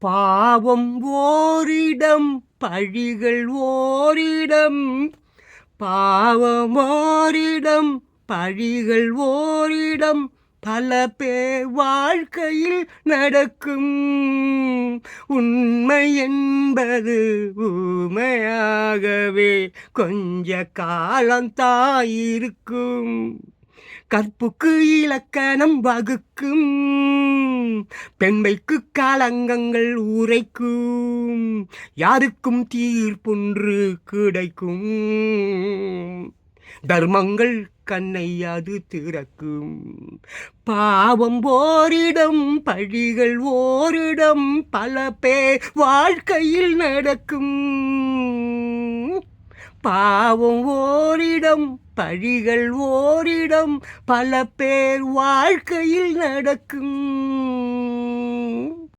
பாவம் ஓரிடம் பழிகள் ஓரிடம். பாவம் ஓரிடம் பழிகள் ஓரிடம். பல பேர் வாழ்க்கையில் நடக்கும். உண்மை என்பது ஊமையாகவே கொஞ்ச காலம் தாயிருக்கும் கற்புக்கு இலக்கணம் வகுக்கும் பெண்மைக்கு காலங்கங்கள் உரைக்கும் யாருக்கும் தீர்ப்பொன்று கிடைக்கும். தர்மங்கள் கண்ணை அது திறக்கும். பாவம் ஓரிடம் பழிகள் ஓரிடம் பல பேர் வாழ்க்கையில் நடக்கும். பாவம் ஓரிடம் பழிகள் ஓரிடம் பல பேர் வாழ்க்கையில் நடக்கும்.